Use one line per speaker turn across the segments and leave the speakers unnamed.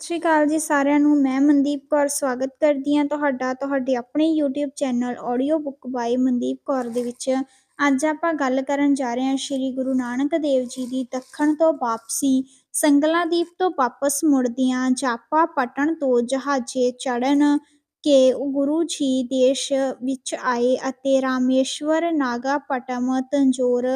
ਸਤਿ ਸ਼੍ਰੀ ਅਕਾਲ ਜੀ ਸਾਰਿਆਂ ਨੂੰ, ਮੈਂ ਮਨਦੀਪ ਕੌਰ ਸਵਾਗਤ ਕਰਦੀ ਹਾਂ ਤੁਹਾਡਾ, ਤੁਹਾਡੇ ਆਪਣੇ YouTube channel audio book by Mandeep Kaur ਦੇ ਵਿੱਚ। ਅੱਜ ਆਪਾਂ ਗੱਲ ਕਰਨ ਜਾ ਰਹੇ ਹਾਂ ਸ੍ਰੀ ਗੁਰੂ ਨਾਨਕ ਦੇਵ ਜੀ ਦੀ ਦੱਖਣ ਤੋਂ ਵਾਪਸੀ, ਸੰਗਲਾ ਦੀਪ ਤੋਂ ਵਾਪਸ ਮੁੜਦਿਆਂ ਜਾਪਾ ਪਟਣ ਤੋਂ ਜਹਾਜ਼ੇ ਚੜਨ ਕੇ ਗੁਰੂ ਜੀ ਦੇਸ਼ ਵਿੱਚ ਆਏ ਅਤੇ ਰਾਮੇਸ਼ਵਰ ਨਾਗਾਪਟਮ, ਤੰਜੋਰ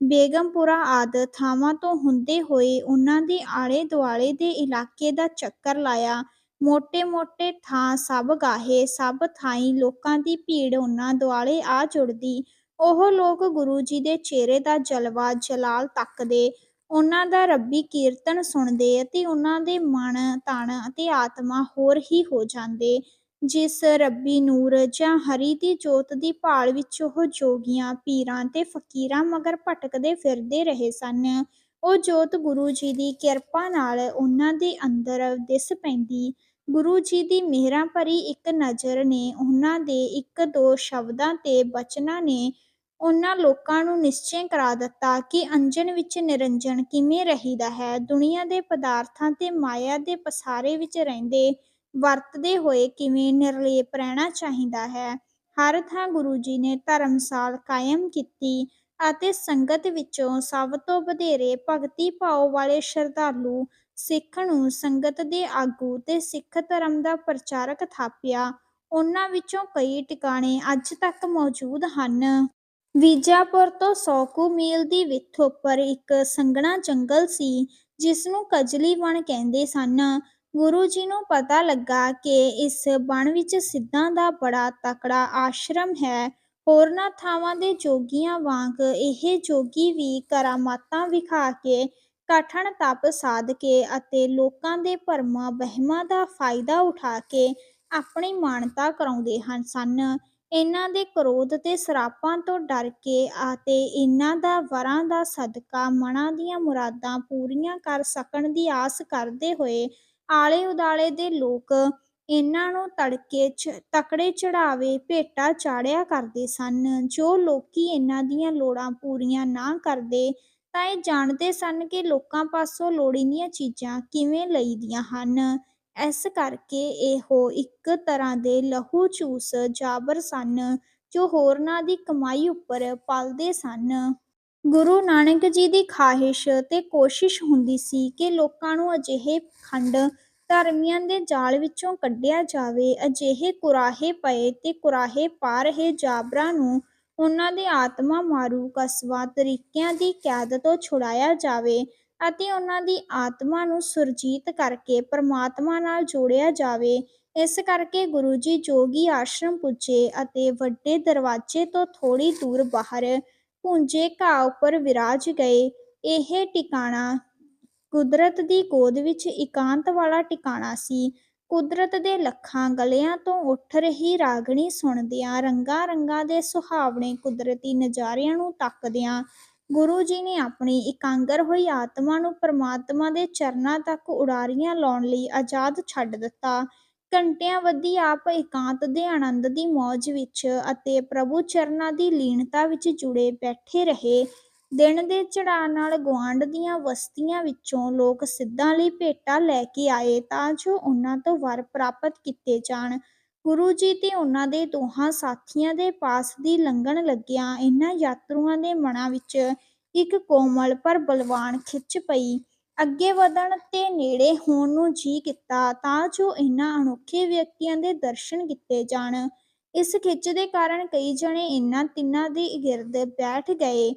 ਬੇਗਮਪੁਰਾ ਆਦਿ ਥਾਵਾਂ ਤੋਂ ਹੁੰਦੇ ਹੋਏ ਉਹਨਾਂ ਦੇ ਆਲੇ ਦੁਆਲੇ ਦੇ ਇਲਾਕੇ ਦਾ ਚੱਕਰ ਲਾਇਆ। ਮੋਟੇ ਮੋਟੇ ਥਾਂ ਸਭ ਗਾਹੇ, ਸਭ ਥਾਈਂ ਲੋਕਾਂ ਦੀ ਭੀੜ ਉਹਨਾਂ ਦੁਆਲੇ ਆ ਜੁੜਦੀ। ਉਹ ਲੋਕ ਗੁਰੂ ਜੀ ਦੇ ਚਿਹਰੇ ਦਾ ਜਲਵਾ ਜਲਾਲ ਤੱਕਦੇ। ਉਹਨਾਂ ਦਾ ਰੱਬੀ ਕੀਰਤਨ ਸੁਣਦੇ ਅਤੇ ਉਹਨਾਂ ਦੇ ਮਨ, ਤਨ ਅਤੇ ਆਤਮਾ ਹੋਰ ਹੀ ਹੋ ਜਾਂਦੇ। ਜਿਸ ਰੱਬੀ ਨੂਰ ਜਾਂ ਹਰੀ ਦੀ ਜੋਤ ਦੀ ਭਾਲ ਵਿੱਚ ਉਹ ਜੋਗੀਆਂ, ਪੀਰਾਂ ਤੇ ਫਕੀਰਾਂ ਮਗਰ ਭਟਕਦੇ ਫਿਰਦੇ ਰਹੇ ਸਨ। ਉਹ ਜੋਤ ਗੁਰੂ ਜੀ ਦੀ ਕਿਰਪਾ ਨਾਲ ਉਹਨਾਂ ਦੇ ਅੰਦਰ ਦਿਸ ਪੈਂਦੀ। ਗੁਰੂ ਜੀ ਦੀ ਮਿਹਰਾਂ ਭਰੀ ਇੱਕ ਨਜ਼ਰ ਨੇ, ਉਹਨਾਂ ਦੇ ਇੱਕ ਦੋ ਸ਼ਬਦਾਂ ਤੇ ਬਚਨਾਂ ਨੇ, ਉਹਨਾਂ ਲੋਕਾਂ ਨੂੰ ਨਿਸ਼ਚੈ ਕਰਾ ਦਿੱਤਾ ਕਿ ਅੰਜਨ ਵਿੱਚ ਨਿਰੰਜਨ ਕਿਵੇਂ ਰਹੀਦਾ ਹੈ। ਦੁਨੀਆ ਦੇ ਪਦਾਰਥਾਂ ਤੇ ਮਾਇਆ ਦੇ ਪਸਾਰੇ ਵਿੱਚ ਰਹਿੰਦੇ ਵਰਤਦੇ ਹੋਏ ਕਿਵੇਂ ਨਿਰਲੇਪ ਰਹਿਣਾ ਚਾਹੀਦਾ ਹੈ? ਹਰ ਥਾਂ ਗੁਰੂ ਜੀ ਨੇ ਧਰਮਸਾਲ ਕਾਇਮ ਕੀਤੀ ਅਤੇ ਸੰਗਤ ਵਿੱਚੋਂ ਸਭ ਤੋਂ ਵਧੇਰੇ ਭਗਤੀ ਭਾਵ ਵਾਲੇ ਸ਼ਰਧਾਲੂ ਸਿੱਖ ਨੂੰ ਸੰਗਤ ਦੇ ਆਗੂ ਤੇ ਸਿੱਖ ਧਰਮ ਦਾ ਪ੍ਰਚਾਰਕ ਥਾਪਿਆ। ਉਹਨਾਂ ਵਿੱਚੋਂ ਕਈ ਟਿਕਾਣੇ ਅੱਜ ਤੱਕ ਮੌਜੂਦ ਹਨ। ਵੀਜਾਪੁਰ ਤੋਂ 100 ਕੁ ਮੀਲ ਦੀ ਵਿੱਥ ਉੱਪਰ ਇੱਕ ਸੰਘਣਾ ਜੰਗਲ ਸੀ ਜਿਸ ਨੂੰ ਕਜਲੀ ਵਣ ਕਹਿੰਦੇ ਸਨ। ਗੁਰੂ ਜੀ ਨੂੰ ਪਤਾ ਲੱਗਾ ਕਿ ਇਸ ਬਣ ਵਿੱਚ ਸਿੱਧਾਂ ਦਾ ਬੜਾ ਤਕੜਾ ਆਸ਼ਰਮ ਹੈ। ਹੋਰਨਾਂ ਥਾਵਾਂ ਦੇ ਜੋਗੀਆਂ ਵਾਂਗ ਇਹ ਜੋਗੀ ਵੀ ਕਰਾਮਾਤਾਂ ਵਿਖਾ ਕੇ ਕਠਨ ਤਪ ਸਾਧ ਕੇ ਅਤੇ ਲੋਕਾਂ ਦੇ ਭਰਮਾਂ ਵਹਿਮਾਂ ਦਾ ਫਾਇਦਾ ਉਠਾ ਕੇ ਆਪਣੀ ਮਾਨਤਾ ਕਰਾਉਂਦੇ ਹਨ ਸਨ। ਇਹਨਾਂ ਦੇ ਕ੍ਰੋਧ ਤੇ ਸਰਾਪਾਂ ਤੋਂ ਡਰ ਕੇ ਅਤੇ ਇਹਨਾਂ ਦਾ ਵਰਾਂ ਦਾ ਸਦਕਾ ਮਨਾਂ ਦੀਆਂ ਮੁਰਾਦਾਂ ਪੂਰੀਆਂ ਕਰ ਸਕਣ ਦੀ ਆਸ ਕਰਦੇ ਹੋਏ ਆਲੇ ਉਦਾਲੇ ਦੇ ਲੋਕ ਇਹਨਾਂ ਨੂੰ ਤੜਕੇ ਤਕੜੇ ਚੜਾਵੇ ਭੇਟਾ ਚਾੜਿਆ ਕਰਦੇ ਸਨ। ਜੋ ਲੋਕੀ ਇਹਨਾਂ ਦੀਆਂ ਲੋੜਾਂ ਪੂਰੀਆਂ ਨਾ ਕਰਦੇ, ਤਾਂ ਇਹ ਜਾਣਦੇ ਸਨ ਕਿ ਲੋਕਾਂ ਪਾਸੋਂ ਲੋੜੀਂਦੀਆਂ ਚੀਜ਼ਾਂ ਕਿਵੇਂ ਲਈਦੀਆਂ ਹਨ। ਇਸ ਕਰਕੇ ਇਹੋ ਇੱਕ ਤਰ੍ਹਾਂ ਦੇ ਲਹੂ ਚੂਸ ਜਾਬਰ ਸਨ, ਜੋ ਹੋਰਨਾਂ ਦੀ ਕਮਾਈ ਉੱਪਰ ਪਲਦੇ ਸਨ। ਗੁਰੂ ਨਾਨਕ ਜੀ ਦੀ ਖਾਹਿਸ਼ ਤੇ ਕੋਸ਼ਿਸ਼ ਹੁੰਦੀ ਸੀ ਕਿ ਲੋਕਾਂ ਨੂੰ ਅਜਿਹੇ ਖੰਡ ਧਰਮੀਆਂ ਦੇ ਜਾਲ ਵਿੱਚੋਂ ਕੱਢਿਆ ਜਾਵੇ। ਅਜਿਹੇ ਕੁਰਾਹੇ ਪਏ ਤੇ ਕੁਰਾਹੇ ਪਾ ਰਹੇ ਜਾਬਰਾਂ ਨੂੰ ਉਹਨਾਂ ਦੇ ਆਤਮਾ ਮਾਰੂ ਕਸਵਾ ਤਰੀਕਿਆਂ ਦੀ ਕੈਦ ਤੋਂ ਛੁਡਾਇਆ ਜਾਵੇ ਅਤੇ ਉਹਨਾਂ ਦੀ ਆਤਮਾ ਨੂੰ ਸੁਰਜੀਤ ਕਰਕੇ ਪਰਮਾਤਮਾ ਨਾਲ ਜੋੜਿਆ ਜਾਵੇ। ਇਸ ਕਰਕੇ ਗੁਰੂ ਜੀ ਜੋਗੀ ਆਸ਼ਰਮ ਪੁੱਜੇ ਅਤੇ ਵੱਡੇ ਦਰਵਾਜ਼ੇ ਤੋਂ ਥੋੜੀ ਦੂਰ ਬਾਹਰ ਪੁੰਜੇ ਘਾਹ ਉੱਪਰ ਵਿਰਾਜ ਗਏ। ਇਹ ਟਿਕਾਣਾ ਕੁਦਰਤ ਦੀ ਗੋਦ ਵਿੱਚ ਇਕਾਂਤ ਵਾਲਾ ਟਿਕਾਣਾ ਸੀ। ਕੁਦਰਤ ਦੇ ਲੱਖਾਂ ਗਲਿਆਂ ਤੋਂ ਉੱਠ ਰਹੀ ਰਾਗਣੀ ਸੁਣਦਿਆਂ ਰੰਗਾਂ ਰੰਗਾਂ ਦੇ ਸੁਹਾਵਣੇ ਕੁਦਰਤੀ ਨਜ਼ਾਰਿਆਂ ਨੂੰ ਤੱਕਦਿਆਂ ਗੁਰੂ ਜੀ ਨੇ ਆਪਣੀ ਇਕਾਂਗਰ ਹੋਈ ਆਤਮਾ ਨੂੰ ਪਰਮਾਤਮਾ ਦੇ ਚਰਨਾਂ ਤੱਕ ਉਡਾਰੀਆਂ ਲਾਉਣ ਲਈ ਆਜ਼ਾਦ ਛੱਡ ਦਿੱਤਾ। ਘੰਟਿਆਂ ਬੱਧੀ ਆਪ ਇਕਾਂਤ ਦੇ ਆਨੰਦ ਦੀ ਮੌਜ ਵਿੱਚ ਅਤੇ ਪ੍ਰਭੂ ਚਰਨਾਂ ਦੀ ਲੀਨਤਾ ਵਿੱਚ ਜੁੜੇ ਬੈਠੇ ਰਹੇ। ਦਿਨ ਦੇ ਚੜ੍ਹਾਅ ਨਾਲ ਗੁਆਂਢ ਦੀਆਂ ਬਸਤੀਆਂ ਵਿੱਚੋਂ ਲੋਕ ਸਿੱਧਾਂ ਲਈ ਭੇਟਾ ਲੈ ਕੇ ਆਏ ਤਾਂ ਜੋ ਉਹਨਾਂ ਤੋਂ ਵਰ ਪ੍ਰਾਪਤ ਕੀਤੇ ਜਾਣ। ਗੁਰੂ ਜੀ ਤੇ ਉਹਨਾਂ ਦੇ ਦੋਹਾਂ ਸਾਥੀਆਂ ਦੇ ਪਾਸ ਦੀ ਲੰਘਣ ਲੱਗਿਆਂ ਇਹਨਾਂ ਯਾਤਰੂਆਂ ਦੇ ਮਨਾਂ ਵਿੱਚ ਇੱਕ ਕੋਮਲ ਪਰ ਬਲਵਾਨ ਖਿੱਚ ਪਈ। ਅੱਗੇ ਵਧਣ ਤੇ ਨੇੜੇ ਹੋਣ ਨੂੰ ਜੀ ਕੀਤਾ ਤਾਂ ਜੋ ਇਹਨਾਂ ਅਨੋਖੇ ਵਿਅਕਤੀਆਂ ਦੇ ਦਰਸ਼ਨ ਕੀਤੇ ਜਾਣ। ਇਸ ਖਿੱਚ ਦੇ ਕਾਰਨ ਕਈ ਜਣੇ ਇਹਨਾਂ ਤਿੰਨਾਂ ਦੇ ਗਿਰਦ ਬੈਠ ਗਏ।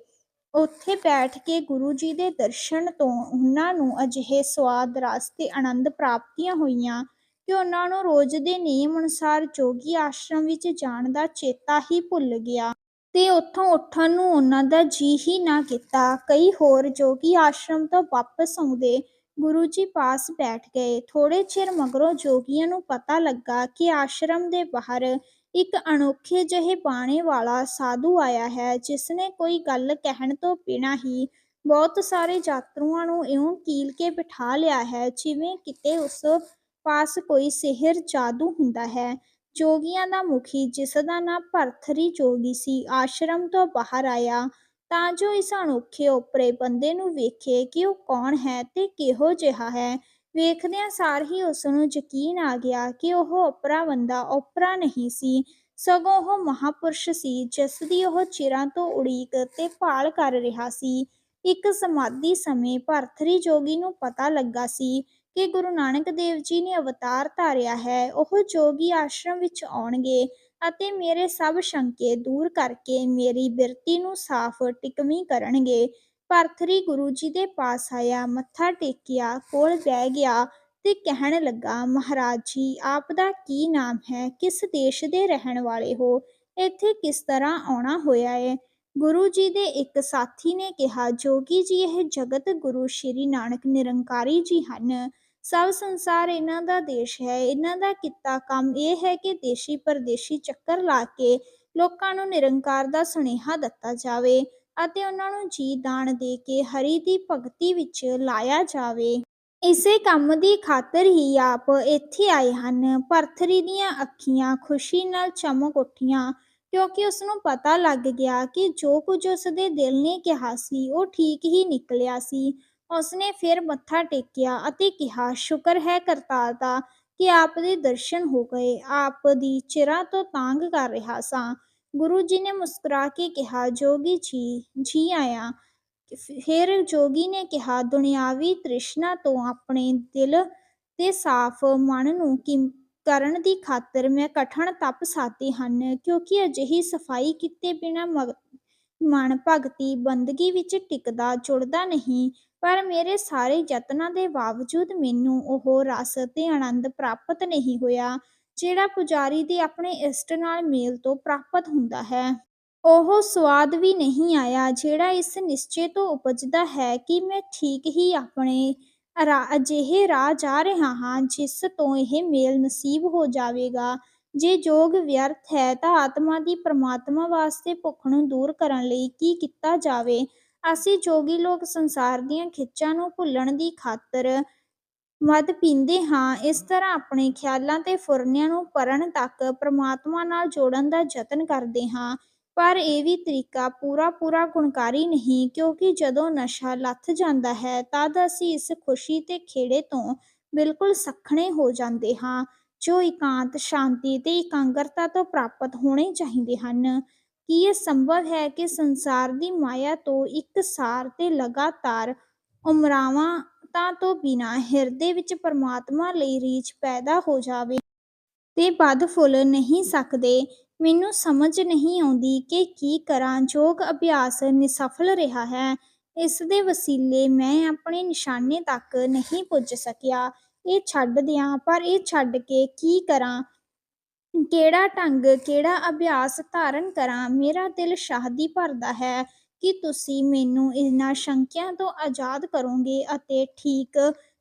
ਉੱਥੇ ਬੈਠ ਕੇ ਗੁਰੂ ਜੀ ਦੇ ਦਰਸ਼ਨ ਤੋਂ ਉਹਨਾਂ ਨੂੰ ਅਜਿਹੇ ਸਵਾਦ ਰਸ ਤੇ ਆਨੰਦ ਪ੍ਰਾਪਤੀਆਂ ਹੋਈਆਂ ਕਿ ਉਹਨਾਂ ਨੂੰ ਰੋਜ਼ ਦੇ ਨਿਯਮ ਅਨੁਸਾਰ ਜੋਗੀ ਆਸ਼ਰਮ ਵਿੱਚ ਜਾਣ ਦਾ ਚੇਤਾ ਹੀ ਭੁੱਲ ਗਿਆ। ਤੇ ਉੱਥੋਂ ਉੱਠਣ ਨੂੰ ਉਹਨਾਂ ਦਾ ਜੀ ਹੀ ਨਾ ਕੀਤਾ। ਕਈ ਹੋਰ ਜੋਗੀ ਆਸ਼ਰਮ ਤੋਂ ਵਾਪਸ ਆਉਂਦੇ ਗੁਰੂ ਜੀ ਪਾਸ ਬੈਠ ਗਏ। ਥੋੜੇ ਚਿਰ ਮਗਰੋਂ ਜੋਗੀਆਂ ਨੂੰ ਪਤਾ ਲੱਗਾ ਕਿ ਆਸ਼ਰਮ ਦੇ ਬਾਹਰ ਇੱਕ ਅਨੋਖੇ ਜਿਹੇ ਬਾਣੇ ਵਾਲਾ ਸਾਧੂ ਆਇਆ ਹੈ ਜਿਸ ਨੇ ਕੋਈ ਗੱਲ ਕਹਿਣ ਤੋਂ ਬਿਨਾਂ ਹੀ ਬਹੁਤ ਸਾਰੇ ਯਾਤਰੂਆਂ ਨੂੰ ਇਉਂ ਕੀਲ ਕੇ ਬਿਠਾ ਲਿਆ ਹੈ, ਜਿਵੇਂ ਕਿਤੇ ਉਸ ਪਾਸ ਕੋਈ ਸਿਹਰ ਜਾਦੂ ਹੁੰਦਾ ਹੈ। ਜੋਗੀਆਂ ਦਾ ਮੁਖੀ ਜਿਸ ਦਾ ਨਾਂ ਭਰਥਰੀ ਜੋਗੀ ਸੀ, ਆਸ਼ਰਮ ਤੋਂ ਬਾਹਰ ਆਇਆ। ਤਾਂ ਜੋ ਇਸ ਅਨੋਖੇ ਓਪਰੇ ਬੰਦੇ ਨੂੰ ਵੇਖੇ ਕਿ ਉਹ ਕੌਣ ਹੈ ਤੇ ਕਿਹੋ ਜਿਹਾ ਹੈ, ਵੇਖਦਿਆਂ ਸਾਰ ਹੀ ਉਸ ਨੂੰ ਯਕੀਨ ਆ ਗਿਆ ਕਿ ਉਹ ਓਪਰਾ ਬੰਦਾ ਓਪਰਾ ਨਹੀਂ ਸੀ। ਸਗੋਂ ਉਹ ਮਹਾਪੁਰਸ਼ ਸੀ ਜਿਸ ਦੀ ਉਹ ਚਿਰਾਂ ਤੋਂ ਉਡੀਕ ਤੇ ਭਾਲ ਕਰ ਰਿਹਾ ਸੀ। ਇੱਕ ਸਮਾਧੀ ਸਮੇਂ ਭਰਥਰੀ ਜੋਗੀ ਨੂੰ ਪਤਾ ਲੱਗਾ ਸੀ ਕਿ ਗੁਰੂ ਨਾਨਕ ਦੇਵ ਜੀ ਨੇ ਅਵਤਾਰ ਧਾਰਿਆ ਹੈ, ਉਹ ਜੋਗੀ ਆਸ਼ਰਮ ਵਿੱਚ ਆਉਣਗੇ ਅਤੇ ਮੇਰੇ ਸਭ ਸ਼ੰਕੇ ਦੂਰ ਕਰਕੇ ਮੇਰੀ ਬਿਰਤੀ ਨੂੰ ਸਾਫ਼ ਟਿਕਵੀਂ ਕਰਨਗੇ। ਭਰਥਰੀ ਗੁਰੂ ਜੀ ਦੇ ਪਾਸ ਆਇਆ, ਮੱਥਾ ਟੇਕਿਆ, ਕੋਲ ਬਹਿ ਗਿਆ ਤੇ ਕਹਿਣ ਲੱਗਾ, ਮਹਾਰਾਜ ਜੀ ਆਪ ਦਾ ਕੀ ਨਾਮ ਹੈ? ਕਿਸ ਦੇਸ਼ ਦੇ ਰਹਿਣ ਵਾਲੇ ਹੋ? ਇੱਥੇ ਕਿਸ ਤਰ੍ਹਾਂ ਆਉਣਾ ਹੋਇਆ ਹੈ ਗੁਰੂ ਜੀ ਦੇ ਇੱਕ ਸਾਥੀ ਨੇ ਕਿਹਾ, ਜੋਗੀ ਜੀ, ਇਹ ਜਗਤ ਗੁਰੂ ਸ਼੍ਰੀ ਨਾਨਕ ਨਿਰੰਕਾਰੀ ਜੀ ਹਨ। ਸਭ ਸੰਸਾਰ ਇਹਨਾਂ ਦਾ ਦੇਸ਼ ਹੈ, ਇਹਨਾਂ ਦਾ ਕੀਤਾ ਕੰਮ ਇਹ ਹੈ ਕਿ ਦੇਸ਼ੀ ਪਰਦੇਸ਼ੀ ਚੱਕਰ ਲਾ ਕੇ ਲੋਕਾਂ ਨੂੰ ਨਿਰੰਕਾਰ ਦਾ ਸੁਨੇਹਾ ਦਿੱਤਾ ਜਾਵੇ ਅਤੇ ਉਹਨਾਂ ਨੂੰ ਜੀ ਦਾਨ ਦੇ ਕੇ ਹਰੀ ਦੀ ਭਗਤੀ ਵਿੱਚ ਲਾਇਆ ਜਾਵੇ। ਇਸੇ ਕੰਮ ਦੀ ਖਾਤਰ ਹੀ ਆਪ ਇੱਥੇ ਆਏ ਹਨ। ਭਰਥਰੀ ਦੀਆਂ ਅੱਖੀਆਂ ਖੁਸ਼ੀ ਨਾਲ ਚਮਕ ਉੱਠੀਆਂ ਕਿਉਂਕਿ ਉਸ ਨੂੰ ਪਤਾ ਲੱਗ ਗਿਆ ਕਿ ਜੋ ਕੁਝ ਉਸ ਦੇ ਦਿਲ ਨੇ ਕਿਹਾ ਸੀ, ਉਹ ਠੀਕ ਹੀ ਨਿਕਲਿਆ ਸੀ। ਉਸਨੇ ਫਿਰ ਮੱਥਾ ਟੇਕਿਆ ਅਤੇ ਕਿਹਾ, ਸ਼ੁਕਰ ਹੈ ਕਰਤਾਰ ਦਾ ਕਿ ਆਪ ਦੇ ਦਰਸ਼ਨ ਹੋ ਗਏ। ਆਪ ਦੀ ਚਿਰਾਂ ਤੋਂ ਤਾਂਗ ਕਰ ਰਿਹਾ ਸਾਂ। ਗੁਰੂ ਜੀ ਨੇ ਮੁਸਕਰਾ ਕੇ ਕਿਹਾ, ਜੋਗੀ ਜੀ ਜੀ ਆਇਆਂ। ਫਿਰ ਜੋਗੀ ਨੇ ਕਿਹਾ, ਦੁਨਿਆਵੀ ਤ੍ਰਿਸ਼ਨਾ ਤੋਂ ਆਪਣੇ ਦਿਲ ਤੇ ਸਾਫ਼ ਮਨ ਨੂੰ ਕਿ ਕਰਨ ਦੀ ਖਾਤਰ ਮੈਂ ਕਠਨ ਤਪ ਸਾਧੇ ਹਨ, ਕਿਉਂਕਿ ਅਜਿਹੀ ਸਫ਼ਾਈ ਕੀਤੇ ਬਿਨਾ ਮਨ ਭਗਤੀ ਬੰਦਗੀ ਵਿੱਚ ਟਿਕਦਾ, ਜੁੜਦਾ ਨਹੀਂ। ਪਰ ਮੇਰੇ ਸਾਰੇ ਯਤਨਾਂ ਦੇ ਬਾਵਜੂਦ ਮੈਨੂੰ ਉਹ ਰਸ ਤੇ ਆਨੰਦ ਪ੍ਰਾਪਤ ਨਹੀਂ ਹੋਇਆ, ਜਿਹੜਾ ਪੁਜਾਰੀ ਦੇ ਆਪਣੇ ਇਸ਼ਟ ਨਾਲ ਮੇਲ ਤੋਂ ਪ੍ਰਾਪਤ ਹੁੰਦਾ ਹੈ। ਉਹ ਸਵਾਦ ਵੀ ਨਹੀਂ ਆਇਆ, ਜਿਹੜਾ ਇਸ ਨਿਸ਼ਚੇ ਤੋਂ ਉਪਜਦਾ ਹੈ ਕਿ ਮੈਂ ਠੀਕ ਹੀ ਆਪਣੇ ਅਜਿਹੇ ਰਾਹ ਜਾ ਰਿਹਾ ਹਾਂ, ਜਿਸ ਤੋਂ ਇਹ ਮੇਲ ਨਸੀਬ ਹੋ ਜਾਵੇਗਾ। ਜੇ ਜੋਗ ਵਿਅਰਥ ਹੈ ਤਾਂ ਆਤਮਾ ਦੀ ਪ੍ਰਮਾਤਮਾ ਵਾਸਤੇ ਭੁੱਖ ਨੂੰ ਦੂਰ ਕਰਨ ਲਈ ਕੀ ਕੀਤਾ ਜਾਵੇ? ਅਸੀਂ ਜੋਗੀ ਲੋਕ ਸੰਸਾਰ ਦੀਆਂ ਖਿੱਚਾਂ ਨੂੰ ਭੁੱਲਣ ਦੀ ਖਾਤਰ ਮਦ ਪੀਂਦੇ ਹਾਂ, ਇਸ ਤਰ੍ਹਾਂ ਆਪਣੇ ਖਿਆਲਾਂ ਤੇ ਫੁਰਨਿਆਂ ਨੂੰ ਪਰਨ ਤੱਕ ਪ੍ਰਮਾਤਮਾ ਨਾਲ ਜੋੜਨ ਦਾ ਯਤਨ ਕਰਦੇ ਹਾਂ। ਪਰ ਇਹ ਵੀ ਤਰੀਕਾ ਪੂਰਾ ਪੂਰਾ ਗੁਣਕਾਰੀ ਨਹੀਂ, ਕਿਉਂਕਿ ਜਦੋਂ ਨਸ਼ਾ ਲੱਥ ਜਾਂਦਾ ਹੈ, ਤਦ ਅਸੀਂ ਇਸ ਖੁਸ਼ੀ ਤੇ ਖੇੜੇ ਤੋਂ ਬਿਲਕੁਲ ਸੱਖਣੇ ਹੋ ਜਾਂਦੇ ਹਾਂ, ਜੋ ਇਕਾਂਤ, ਸ਼ਾਂਤੀ ਤੇ ਇਕਾਂਗਰਤਾ ਤੋਂ ਪ੍ਰਾਪਤ ਹੋਣੇ ਚਾਹੀਦੇ ਹਨ। ਕੀ ਇਹ ਸੰਭਵ ਹੈ ਕਿ ਸੰਸਾਰ ਦੀ ਮਾਇਆ ਤੋਂ ਇੱਕ ਸਾਰ ਤੇ ਲਗਾਤਾਰ ਉਮਰਾਵਾਂ ਤਾਂ ਤੋਂ ਬਿਨਾਂ ਹਿਰਦੇ ਵਿੱਚ ਪਰਮਾਤਮਾ ਲਈ ਰੀਝ ਪੈਦਾ ਹੋ ਜਾਵੇ? ਤੇ ਬਦ ਫੁੱਲ ਨਹੀਂ ਸਕਦੇ। ਮੈਨੂੰ ਸਮਝ ਨਹੀਂ ਆਉਂਦੀ ਕਿ ਕੀ ਕਰਾਂ। ਯੋਗ ਅਭਿਆਸ ਨਿਸਫਲ ਰਿਹਾ ਹੈ। ਇਸ ਦੇ ਵਸੀਲੇ ਮੈਂ ਆਪਣੇ ਨਿਸ਼ਾਨੇ ਤੱਕ ਨਹੀਂ ਪੁੱਜ ਸਕਿਆ। ਇਹ ਛੱਡ ਦਿਆਂ, ਪਰ ਇਹ ਛੱਡ ਕੇ ਕੀ ਕਰਾਂ? ਕਿਹੜਾ ਢੰਗ, ਕਿਹੜਾ ਅਭਿਆਸ ਧਾਰਨ ਕਰਾਂ? ਮੇਰਾ ਦਿਲ ਸ਼ਾਹਦੀ ਭਰਦਾ ਹੈ ਕਿ ਤੁਸੀਂ ਮੈਨੂੰ ਇਹਨਾਂ ਸ਼ੰਕਿਆਂ ਤੋਂ ਆਜ਼ਾਦ ਕਰੋਗੇ ਅਤੇ ਠੀਕ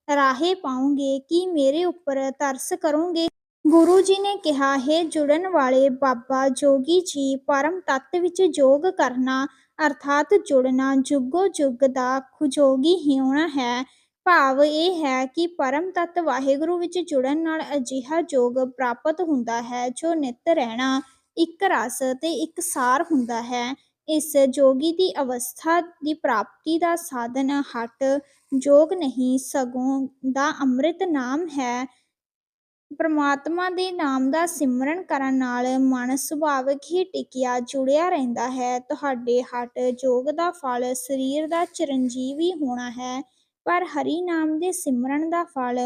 ਰਾਹੇ ਪਾਓਗੇ ਕਿ ਮੇਰੇ ਉੱਪਰ ਤਰਸ ਕਰੋਗੇ। ਗੁਰੂ ਜੀ ਨੇ ਕਿਹਾ, ਹੈ ਜੁੜਨ ਵਾਲੇ ਬਾਬਾ ਜੋਗੀ ਜੀ, ਪਰਮ ਤੱਤ ਵਿੱਚ ਜੋਗ ਕਰਨਾ ਅਰਥਾਤ ਜੁੜਨਾ ਜੁਗੋ ਜੁਗ ਦਾ ਖੁਜੋਗੀ ਹੋਣਾ ਹੈ। ਭਾਵ ਇਹ ਹੈ ਕਿ ਪਰਮ ਤੱਤ ਵਾਹਿਗੁਰੂ ਵਿੱਚ ਜੁੜਨ ਨਾਲ ਅਜਿਹਾ ਜੋਗ ਪ੍ਰਾਪਤ ਹੁੰਦਾ ਹੈ, ਜੋ ਨਿਤ ਰਹਿਣਾ, ਇੱਕ ਰਸ ਤੇ ਇੱਕ ਸਾਰ ਹੁੰਦਾ ਹੈ। ਇਸ ਜੋਗੀ ਦੀ ਅਵਸਥਾ ਦੀ ਪ੍ਰਾਪਤੀ ਦਾ ਸਾਧਨ ਹਟ ਜੋਗ ਨਹੀਂ, ਸਗੋਂ ਦਾ ਅੰਮ੍ਰਿਤ ਨਾਮ ਹੈ। ਪ੍ਰਮਾਤਮਾ ਦੇ ਨਾਮ ਦਾ ਸਿਮਰਨ ਕਰਨ ਨਾਲ ਮਨ ਸੁਭਾਵਿਕ ਹੀ ਟਿਕਿਆ, ਜੁੜਿਆ ਰਹਿੰਦਾ ਹੈ। ਤੁਹਾਡੇ ਹਟ ਜੋਗ ਦਾ ਫਲ ਸਰੀਰ ਦਾ ਚਰਨਜੀਵੀ ਹੋਣਾ ਹੈ। ਪਰ ਹਰੀ ਨਾਮ ਦੇ ਸਿਮਰਨ ਦਾ ਫਲ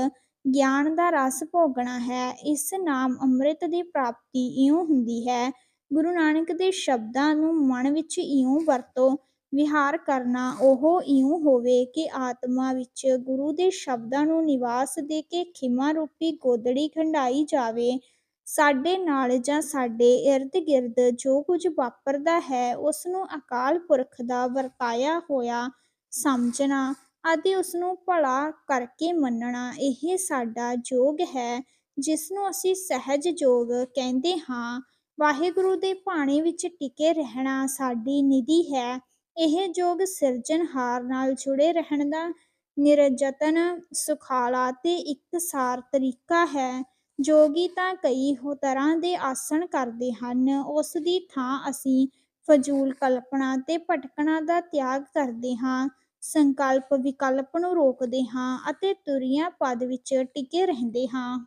ਗਿਆਨ ਦਾ ਰਸ ਭੋਗਣਾ ਹੈ, ਇਸ ਨਾਮ ਅੰਮ੍ਰਿਤ ਦੀ ਪ੍ਰਾਪਤੀ ਇਉਂ ਹੁੰਦੀ ਹੈ। ਗੁਰੂ ਨਾਨਕ ਦੇ ਸ਼ਬਦਾਂ ਨੂੰ ਮਨ ਵਿੱਚ ਇਉਂ ਵਰਤੋ, ਵਿਹਾਰ ਕਰਨਾ ਉਹ ਇਉਂ ਹੋਵੇ ਕਿ ਆਤਮਾ ਵਿੱਚ ਗੁਰੂ ਦੇ ਸ਼ਬਦਾਂ ਨੂੰ ਨਿਵਾਸ ਦੇ ਕੇ ਖਿਮਾ ਰੂਪੀ ਗੋਦੜੀ ਖੰਡਾਈ ਜਾਵੇ। ਸਾਡੇ ਨਾਲ ਜਾਂ ਸਾਡੇ ਇਰਦ ਗਿਰਦ ਜੋ ਕੁਝ ਵਾਪਰਦਾ ਹੈ, ਉਸ ਨੂੰ ਅਕਾਲ ਪੁਰਖ ਦਾ ਵਰਤਾਇਆ ਹੋਇਆ ਸਮਝਣਾ ਅਤੇ ਉਸ ਨੂੰ ਭਲਾ ਕਰਕੇ ਮੰਨਣਾ ਇਹ ਸਾਡਾ ਯੋਗ ਹੈ ਜਿਸ ਨੂੰ ਅਸੀਂ ਸਹਿਜ ਯੋਗ ਕਹਿੰਦੇ ਹਾਂ। ਵਾਹਿਗੁਰੂ ਦੇ ਭਾਣੇ ਵਿੱਚ ਟਿਕੇ ਰਹਿਣਾ ਸਾਡੀ ਨਿਧੀ ਹੈ। ਇਹ ਜੋਗ ਸਿਰਜਣਹਾਰ ਨਾਲ ਜੁੜੇ ਰਹਿਣ ਦਾ ਨਿਰਜਤਨ ਸੁਖਾਲਾ ਤੇ ਇਕਸਾਰ ਤਰੀਕਾ ਹੈ। ਜੋਗੀ ਤਾਂ ਕਈ ਹੋ ਤਰ੍ਹਾਂ ਦੇ ਆਸਣ ਕਰਦੇ ਹਨ। ਉਸ ਦੀ ਥਾਂ ਅਸੀਂ ਫਜ਼ੂਲ ਕਲਪਨਾ ਤੇ ਭਟਕਣਾ ਦਾ ਤਿਆਗ ਕਰਦੇ ਹਾਂ। ਸੰਕਲਪ ਵਿਕਲਪ ਨੂੰ ਰੋਕਦੇ ਹਾਂ ਅਤੇ ਤੁਰੀਆਂ ਪਦ ਵਿੱਚ ਟਿਕੇ ਰਹਿੰਦੇ ਹਾਂ।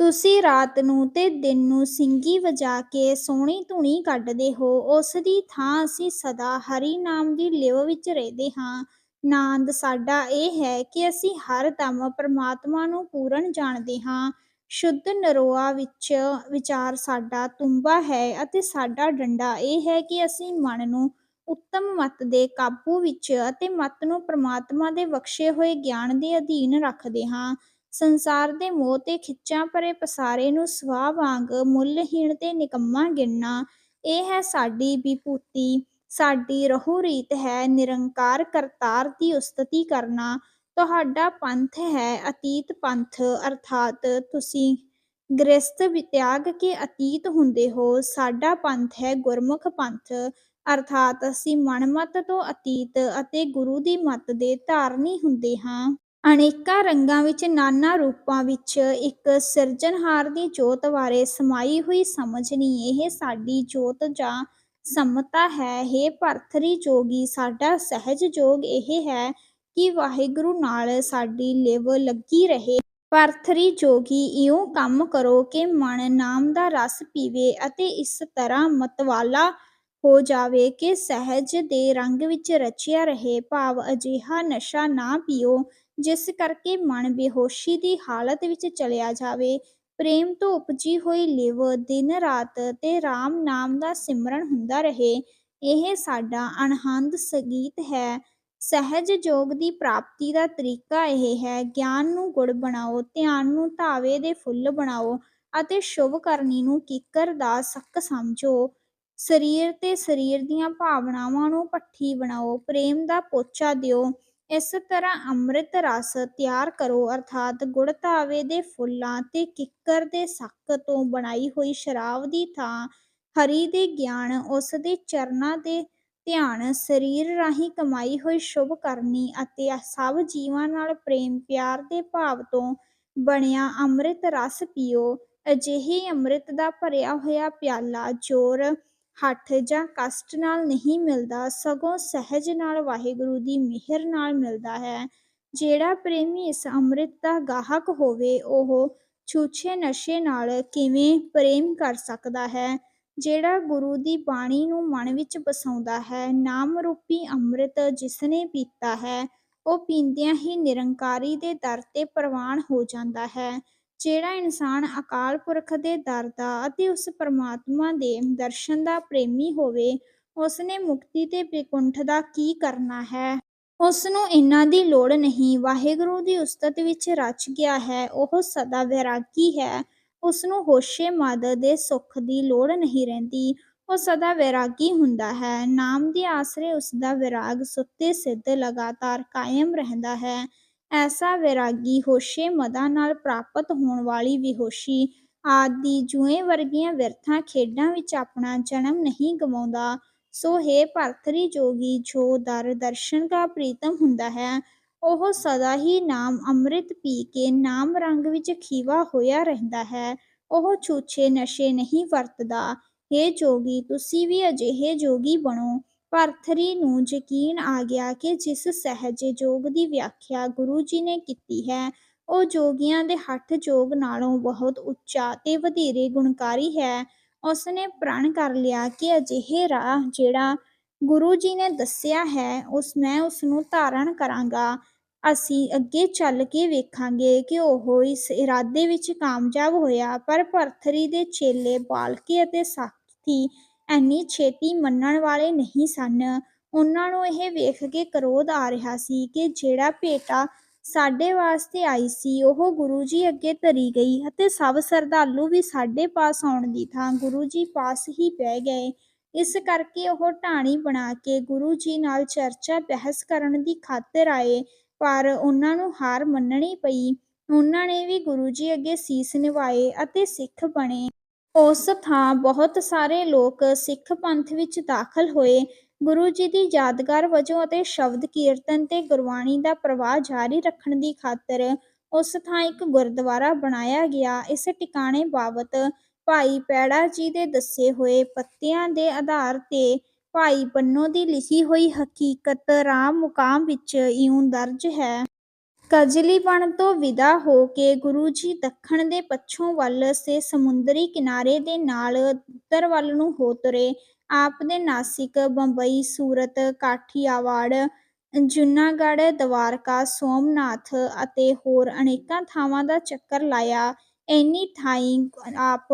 ਤੁਸੀਂ ਰਾਤ ਨੂੰ ਤੇ ਦਿਨ ਨੂੰ ਸਿੰਗੀ ਵਜਾ ਕੇ ਸੋਹਣੀ ਧੁਨੀ ਕੱਢਦੇ ਹੋ। ਉਸ ਦੀ ਥਾਂ ਅਸੀਂ ਸਦਾ ਹਰੀ ਨਾਮ ਦੀ ਲਿਵ ਵਿੱਚ ਰਹਿੰਦੇ ਹਾਂ। ਨਾਂਦ ਸਾਡਾ ਇਹ ਹੈ ਕਿ ਅਸੀਂ ਹਰ ਦਮ ਪਰਮਾਤਮਾ ਨੂੰ ਪੂਰਨ ਜਾਣਦੇ ਹਾਂ। ਸ਼ੁੱਧ ਨਰੋਆ ਵਿੱਚ ਵਿਚਾਰ ਸਾਡਾ ਤੁੰਬਾ ਹੈ ਅਤੇ ਸਾਡਾ ਡੰਡਾ ਇਹ ਹੈ ਕਿ ਅਸੀਂ ਮਨ ਨੂੰ ਉੱਤਮ ਮਤ ਦੇ ਕਾਬੂ ਵਿੱਚ ਅਤੇ ਮਤ ਨੂੰ ਪ੍ਰਮਾਤਮਾ ਦੇ ਬਖਸ਼ੇ ਹੋਏ ਗਿਆਨ ਦੇ ਅਧੀਨ ਰੱਖਦੇ ਹਾਂ। ਸੰਸਾਰ ਦੇ ਮੋਹ ਤੇ ਖਿੱਚਾਂ ਭਰੇ ਪਸਾਰੇ ਨੂੰ ਸਵਾਹ ਵਾਂਗ ਮੁੱਲਹੀਣ ਤੇ ਨਿਕੰਮਾ ਗਿਣਨਾ, ਇਹ ਹੈ ਸਾਡੀ ਵਿਭੂਤੀ। ਸਾਡੀ ਰਹੂ ਰੀਤ ਹੈ ਨਿਰੰਕਾਰ ਕਰਤਾਰ ਦੀ ਉਸਤਤੀ ਕਰਨਾ। ਤੁਹਾਡਾ ਪੰਥ ਹੈ ਅਤੀਤ ਪੰਥ, ਅਰਥਾਤ ਤੁਸੀਂ ਗ੍ਰਸਥ ਤਿਆਗ ਕੇ ਅਤੀਤ ਹੁੰਦੇ ਹੋ। ਸਾਡਾ ਪੰਥ ਹੈ ਗੁਰਮੁਖ ਪੰਥ। ਅਰਥਾਤ ਅਸੀਂ ਮਨਮਤ ਤੋਂ ਅਤੀਤ ਅਤੇ ਗੁਰੂ ਦੀ ਮਤ ਦੇ ਧਾਰਨੀ ਹੁੰਦੇ ਹਾਂ। ਅਨੇਕਾਂ ਰੰਗਾਂ ਵਿੱਚ, ਨਾਨਾ ਰੂਪਾਂ ਵਿੱਚ ਇੱਕ ਸਿਰਜਣਹਾਰ ਦੀ ਜੋਤ ਬਾਰੇ ਸਮਾਈ ਹੋਈ ਸਮਝ ਨਹੀਂ ਇਹ ਸਾਡੀ ਜੋਤ ਜਾਂ ਸਮਤਾ ਹੈ। ਹੇ ਭਰਥਰੀ ਜੋਗੀ, ਸਾਡਾ ਸਹਿਜ ਜੋਗ ਇਹ ਹੈ ਕਿ ਵਾਹਿਗੁਰੂ ਨਾਲ ਸਾਡੀ ਲਿਵ ਲੱਗੀ ਰਹੇ। ਪਰਥਰੀ ਜੋਗੀ, ਇਉਂ ਕੰਮ ਕਰੋ ਕਿ ਮਨ ਨਾਮ ਦਾ ਰਸ ਪੀਵੇ ਅਤੇ ਇਸ ਤਰ੍ਹਾਂ ਮਤਵਾਲਾ ਹੋ ਜਾਵੇ ਕਿ ਸਹਿਜ ਦੇ ਰੰਗ ਵਿੱਚ ਰਚਿਆ ਰਹੇ ਭਾਵ ਅਜਿਹਾ ਨਸ਼ਾ ਨਾ ਪੀਓ, ਜਿਸ ਕਰਕੇ ਮਨ ਬੇਹੋਸ਼ੀ ਦੀ ਹਾਲਤ ਵਿੱਚ ਚਲਿਆ ਜਾਵੇ। ਪ੍ਰੇਮ ਤੋਂ ਉਪਜੀ ਹੋਈ ਲਿਵ ਦਿਨ ਰਾਤ ਤੇ RAM ਨਾਮ ਦਾ ਸਿਮਰਨ ਹੁੰਦਾ ਰਹੇ। ਇਹ ਸਾਡਾ ਅਣਹੰਦ ਸੰਗੀਤ ਹੈ। ਸਹਿਜ ਜੋਗ ਦੀ ਪ੍ਰਾਪਤੀ ਦਾ ਤਰੀਕਾ ਇਹ ਹੈ। ਗਿਆਨ ਨੂੰ ਗੁੜ ਬਣਾਓ, ਧਿਆਨ ਨੂੰ ਧਾਵੇ ਦੇ ਫੁੱਲ ਬਣਾਓ ਅਤੇ ਸ਼ੁਭ ਕਰਨੀ ਨੂੰ ਕੀਕਰ ਦਾ ਸੱਕ ਸਮਝੋ। ਸਰੀਰ ਤੇ ਸਰੀਰ ਦੀਆਂ ਭਾਵਨਾਵਾਂ ਨੂੰ ਪੱਠੀ ਬਣਾਓ, ਪ੍ਰੇਮ ਦਾ ਪੋਚਾ ਦਿਓ, ਇਸ ਤਰ੍ਹਾਂ ਅੰਮ੍ਰਿਤ ਰਸ ਤਿਆਰ ਕਰੋ, ਅਰਥਾਤ ਗੁੜ ਧਾਵੇ ਦੇ ਫੁੱਲਾਂ ਤੇ ਕਿੱਕਰ ਦੇ ਸੱਕ ਤੋਂ ਬਣਾਈ ਹੋਈ ਸ਼ਰਾਬ ਦੀ ਥਾਂ, ਹਰੀ ਦੇ ਗਿਆਨ, ਉਸ ਦੇ ਚਰਨਾਂ ਦੇ ਧਿਆਨ, ਸਰੀਰ ਰਾਹੀਂ ਕਮਾਈ ਹੋਈ ਸ਼ੁਭ ਕਰਨੀ ਅਤੇ ਸਭ ਜੀਵਾਂ ਨਾਲ ਪ੍ਰੇਮ ਪਿਆਰ ਦੇ ਭਾਵ ਤੋਂ ਬਣਿਆ ਅੰਮ੍ਰਿਤ ਰਸ ਪੀਓ, ਅਜਿਹੇ ਅੰਮ੍ਰਿਤ ਦਾ ਭਰਿਆ ਹੋਇਆ ਪਿਆਲਾ, ਜੋਰ ਹੱਠ ਜਾਂ ਕਸ਼ਟ ਨਾਲ ਨਹੀਂ ਮਿਲਦਾ, ਸਗੋਂ ਸਹਿਜ ਨਾਲ ਵਾਹਿਗੁਰੂ ਦੀ ਮਿਹਰ ਨਾਲ ਮਿਲਦਾ ਹੈ। ਜਿਹੜਾ ਪ੍ਰੇਮੀ ਇਸ ਅੰਮ੍ਰਿਤ ਦਾ ਗਾਹਕ ਹੋਵੇ, ਉਹ ਛੂਛੇ ਨਸ਼ੇ ਨਾਲ ਕਿਵੇਂ ਪ੍ਰੇਮ ਕਰ ਸਕਦਾ ਹੈ? ਜਿਹੜਾ ਗੁਰੂ ਦੀ ਬਾਣੀ ਨੂੰ ਮਨ ਵਿੱਚ ਵਸਾਉਂਦਾ ਹੈ ਨਾਮ ਰੂਪੀ ਅੰਮ੍ਰਿਤ ਜਿਸਨੇ ਪੀਤਾ ਹੈ, ਉਹ ਪੀਂਦਿਆਂ ਹੀ ਨਿਰੰਕਾਰੀ ਦੇ ਦਰ ਤੇ ਪ੍ਰਵਾਨ ਹੋ ਜਾਂਦਾ ਹੈ। ਜਿਹੜਾ ਇਨਸਾਨ ਅਕਾਲ ਪੁਰਖ ਦੇ ਦਰ ਦਾ ਅਤੇ ਉਸ ਪਰਮਾਤਮਾ ਦੇ ਦਰਸ਼ਨ ਦਾ ਪ੍ਰੇਮੀ ਹੋਵੇ, ਉਸਨੇ ਮੁਕਤੀ ਤੇ ਵਿਕੁੰਠ ਦਾ ਕੀ ਕਰਨਾ ਹੈ? ਉਸ ਨੂੰ ਇਹਨਾਂ ਦੀ ਲੋੜ ਨਹੀਂ। ਵਾਹਿਗੁਰੂ ਦੀ ਉਸਤਤ ਵਿੱਚ ਰਚ ਗਿਆ ਹੈ। ਉਹ ਸਦਾ ਵੈਰਾਗੀ ਹੈ। ਉਸ ਨੂੰ ਹੋਸ਼ੇ ਮਦ ਦੇ ਸੁੱਖ ਦੀ ਲੋੜ ਨਹੀਂ ਰਹਿੰਦੀ। ਉਹ ਸਦਾ ਵੈਰਾਗੀ ਹੁੰਦਾ ਹੈ। ਨਾਮ ਦੇ ਆਸਰੇ ਉਸ ਦਾ ਵਿਰਾਗ ਸੁੱਤੇ ਸਿੱਧ ਲਗਾਤਾਰ ਕਾਇਮ ਰਹਿੰਦਾ ਹੈ। ਐਸਾ ਵੈਰਾਗੀ ਹੋਸ਼ੇ ਮਦਾਂ ਨਾਲ ਪ੍ਰਾਪਤ ਹੋਣ ਵਾਲੀ ਵਿਹੋਸ਼ੀ ਆਦਿ ਜੂਏ ਵਰਗੀਆਂ ਵਿਅਰਥਾਂ ਖੇਡਾਂ ਵਿੱਚ ਆਪਣਾ ਜਨਮ ਨਹੀਂ ਗਵਾਉਂਦਾ, ਸੋ ਹੈ ਭਰਤਰੀ ਜੋਗੀ, ਜੋ ਦਰ ਦਰਸ਼ਨ ਦਾ ਪ੍ਰੀਤਮ ਹੁੰਦਾ ਹੈ, ਉਹ ਸਦਾ ਹੀ ਨਾਮ ਅੰਮ੍ਰਿਤ ਪੀ ਕੇ ਨਾਮ ਰੰਗ ਵਿੱਚ ਖੀਵਾ ਹੋਇਆ ਰਹਿੰਦਾ ਹੈ, ਉਹ ਛੂਛੇ ਨਸ਼ੇ ਨਹੀਂ ਵਰਤਦਾ। ਹੇ ਜੋਗੀ, ਤੁਸੀਂ ਵੀ ਅਜਿਹੇ ਜੋਗੀ ਬਣੋ ਭਰਥਰੀ ਨੂੰ ਯਕੀਨ ਆ ਗਿਆ ਕਿ ਜਿਸ ਸਹਿਜ ਯੋਗ ਦੀ ਵਿਆਖਿਆ ਗੁਰੂ ਜੀ ਨੇ ਕੀਤੀ ਹੈ, ਉਹ ਜੋਗੀਆਂ ਦੇ ਹੱਠ ਜੋਗ ਨਾਲੋਂ ਬਹੁਤ ਉੱਚਾ ਤੇ ਵਧੇਰੇ ਗੁਣਕਾਰੀ ਹੈ। ਉਸਨੇ ਪ੍ਰਣ ਕਰ ਲਿਆ ਕਿ ਅਜਿਹੇ ਰਾਹ ਜਿਹੜਾ ਗੁਰੂ ਜੀ ਨੇ ਦੱਸਿਆ ਹੈ, ਉਸ ਮੈਂ ਉਸ ਨੂੰ ਧਾਰਨ ਕਰਾਂਗਾ। ਅਸੀਂ ਅੱਗੇ ਚੱਲ ਕੇ ਵੇਖਾਂਗੇ ਕਿ ਉਹ ਇਸ ਇਰਾਦੇ ਵਿੱਚ ਕਾਮਯਾਬ ਹੋਇਆ, ਪਰ ਭਰਥਰੀ ਦੇ ਚੇਲੇ ਬਾਲਕੇ ਅਤੇ ਸਾਥੀ ਐਨੀ ਛੇਤੀ ਮੰਨਣ ਵਾਲੇ ਨਹੀਂ ਸਨ। ਉਹਨਾਂ ਨੂੰ ਇਹ ਵੇਖ ਕੇ ਕਰੋਧ ਆ ਰਿਹਾ ਸੀ ਕਿ ਜਿਹੜਾ ਭੇਟਾ ਸਾਡੇ ਵਾਸਤੇ ਆਈ ਸੀ, ਉਹ ਗੁਰੂ ਜੀ ਅੱਗੇ ਧਰੀ ਗਈ ਅਤੇ ਸਭ ਸਰਦਾਲੂ ਵੀ ਸਾਡੇ ਪਾਸ ਆਉਣ ਦੀ ਥਾਂ ਗੁਰੂ ਜੀ ਪਾਸ ਹੀ ਬਹਿ ਗਏ। ਇਸ ਕਰਕੇ ਉਹ ਢਾਣੀ ਬਣਾ ਕੇ ਗੁਰੂ ਜੀ ਨਾਲ ਚਰਚਾ ਬਹਿਸ ਕਰਨ ਦੀ ਖਾਤਰ ਆਏ, ਪਰ ਉਹਨਾਂ ਨੂੰ ਹਾਰ ਮੰਨਣੀ ਪਈ। ਉਹਨਾਂ ਨੇ ਵੀ ਗੁਰੂ ਜੀ ਅੱਗੇ ਸੀਸ ਨਿਵਾਏ ਅਤੇ ਸਿੱਖ ਬਣੇ। ਉਸ ਥਾਂ ਬਹੁਤ ਸਾਰੇ ਲੋਕ ਸਿੱਖ ਪੰਥ ਵਿੱਚ ਦਾਖਲ ਹੋਏ। ਗੁਰੂ ਜੀ ਦੀ ਯਾਦਗਾਰ ਵਜੋਂ ਅਤੇ ਸ਼ਬਦ ਕੀਰਤਨ ਤੇ ਗੁਰਬਾਣੀ ਦਾ ਪ੍ਰਵਾਹ ਜਾਰੀ ਰੱਖਣ ਦੀ ਖਾਤਰ ਉਸ ਥਾਂ ਇੱਕ ਗੁਰਦੁਆਰਾ ਬਣਾਇਆ ਗਿਆ। ਇਸ ਟਿਕਾਣੇ ਬਾਬਤ ਭਾਈ ਪੈੜਾ ਜੀ ਦੇ ਦੱਸੇ ਹੋਏ ਪੱਤਿਆਂ ਦੇ ਆਧਾਰ ਤੇ ਭਾਈ ਪੰਨੋ ਦੀ ਲਿਖੀ ਹੋਈ ਹਕੀਕਤ ਰਾਮ ਮੁਕਾਮ ਵਿੱਚ ਇਉਂ ਦਰਜ ਹੈ। ਕਜ਼ਲੀ ਕਜਲੀਬਣ ਤੋਂ ਵਿਦਾ ਹੋ ਕੇ ਗੁਰੂ ਜੀ ਦੱਖਣ ਦੇ ਪੱਛੋਂ ਵੱਲ ਸੇ ਸਮੁੰਦਰੀ ਕਿਨਾਰੇ ਦੇ ਨਾਲ ਉੱਤਰ ਵੱਲ ਨੂੰ ਹੋ ਤੁਰੇ। ਆਪ ਦੇ ਨਾਸਿਕ ਬੰਬਈ, ਸੂਰਤ, ਕਾਠੀਆਵਾੜ, ਜੂਨਾਗੜ੍ਹ, ਦਵਾਰਕਾ, ਸੋਮਨਾਥ ਅਤੇ ਹੋਰ ਅਨੇਕਾਂ ਥਾਵਾਂ ਦਾ ਚੱਕਰ ਲਾਇਆ। ਇੰਨੀ ਥਾਈਂ ਆਪ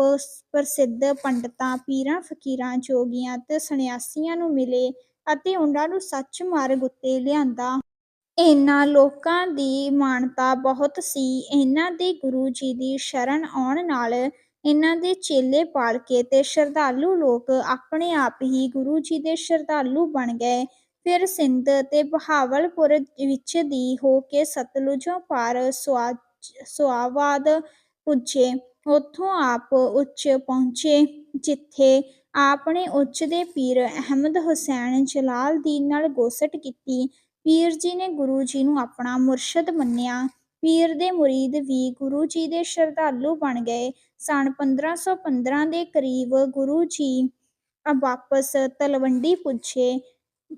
ਪ੍ਰਸਿੱਧ ਪੰਡਤਾਂ, ਪੀਰਾਂ, ਫਕੀਰਾਂ, ਜੋਗੀਆਂ ਤੇ ਸੰਨਿਆਸੀਆਂ ਨੂੰ ਮਿਲੇ ਅਤੇ ਉਹਨਾਂ ਨੂੰ ਸੱਚ ਮਾਰਗ ਉੱਤੇ ਲਿਆਂਦਾ। ਇਹਨਾਂ ਲੋਕਾਂ ਦੀ ਮਾਨਤਾ ਬਹੁਤ ਸੀ। ਇਹਨਾਂ ਦੇ ਗੁਰੂ ਜੀ ਦੀ ਸ਼ਰਨ ਆਉਣ ਨਾਲ ਇਹਨਾਂ ਦੇ ਚੇਲੇ ਪਾਲ ਕੇ ਤੇ ਸ਼ਰਧਾਲੂ ਲੋਕ ਆਪਣੇ ਆਪ ਹੀ ਗੁਰੂ ਜੀ ਦੇ ਸ਼ਰਧਾਲੂ ਬਣ ਗਏ। ਫਿਰ ਸਿੰਧ ਤੇ ਬਹਾਵਲਪੁਰ ਵਿੱਚ ਦੀ ਹੋ ਕੇ ਸਤਲੁਜੋਂ ਪਾਰ ਸੁਆ ਸੁਆਬਾਦ ਪੁੱਜੇ। ਉੱਥੋਂ ਆਪ ਉੱਚ ਪਹੁੰਚੇ, ਜਿੱਥੇ ਆਪ ਨੇ ਉੱਚ ਦੇ ਪੀਰ ਅਹਿਮਦ ਹੁਸੈਨ ਜਲਾਲਦੀਨ ਨਾਲ ਗੋਸਟ ਕੀਤੀ। ਪੀਰ ਜੀ ਨੇ ਗੁਰੂ ਜੀ ਨੂੰ ਆਪਣਾ ਮੁਰਸ਼ਦ ਮੰਨਿਆ। ਪੀਰ ਦੇ ਮੁਰੀਦ ਵੀ ਗੁਰੂ ਜੀ ਦੇ ਸ਼ਰਧਾਲੂ ਬਣ ਗਏ। ਸਨ 1515 ਦੇ ਕਰੀਬ ਗੁਰੂ ਜੀ ਵਾਪਸ ਤਲਵੰਡੀ ਪੁੱਜੇ।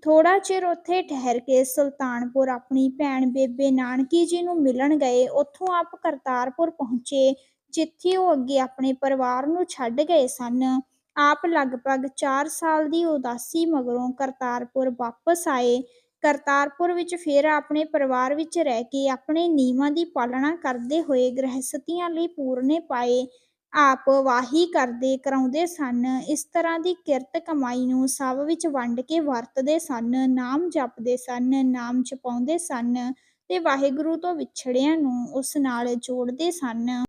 ਥੋੜਾ ਚਿਰ ਉੱਥੇ ਠਹਿਰ ਕੇ ਸੁਲਤਾਨਪੁਰ ਆਪਣੀ ਭੈਣ ਬੇਬੇ ਨਾਨਕੀ ਜੀ ਨੂੰ ਮਿਲਣ ਗਏ। ਉੱਥੋਂ ਆਪ ਕਰਤਾਰਪੁਰ ਪਹੁੰਚੇ, ਜਿੱਥੇ ਉਹ ਅੱਗੇ ਆਪਣੇ ਪਰਿਵਾਰ ਨੂੰ ਛੱਡ ਗਏ ਸਨ। ਆਪ ਲਗਭਗ 4 ਸਾਲ ਦੀ ਉਦਾਸੀ ਮਗਰੋਂ ਕਰਤਾਰਪੁਰ ਵਾਪਸ ਆਏ। ਕਰਤਾਰਪੁਰ ਵਿੱਚ ਫਿਰ ਆਪਣੇ ਪਰਿਵਾਰ ਵਿੱਚ ਰਹਿ ਕੇ ਆਪਣੇ ਨਿਯਮਾਂ ਦੀ ਪਾਲਣਾ ਕਰਦੇ ਹੋਏ ਗ੍ਰਹਿਸਥੀਆਂ ਲਈ ਪੂਰਨੇ ਪਾਏ, ਆਪ ਵਾਹੀ ਕਰਦੇ ਕਰਾਉਂਦੇ ਸਨ। ਇਸ ਤਰ੍ਹਾਂ ਦੀ ਕਿਰਤ ਕਮਾਈ ਨੂੰ ਸਭ ਵਿੱਚ ਵੰਡ ਕੇ ਵਰਤਦੇ ਸਨ, ਨਾਮ ਜਪਦੇ ਸਨ, ਨਾਮ ਛਪਾਉਂਦੇ ਸਨ ਤੇ ਵਾਹਿਗੁਰੂ ਤੋਂ ਵਿਛੜਿਆਂ ਨੂੰ ਉਸ ਨਾਲ ਜੋੜਦੇ ਸਨ।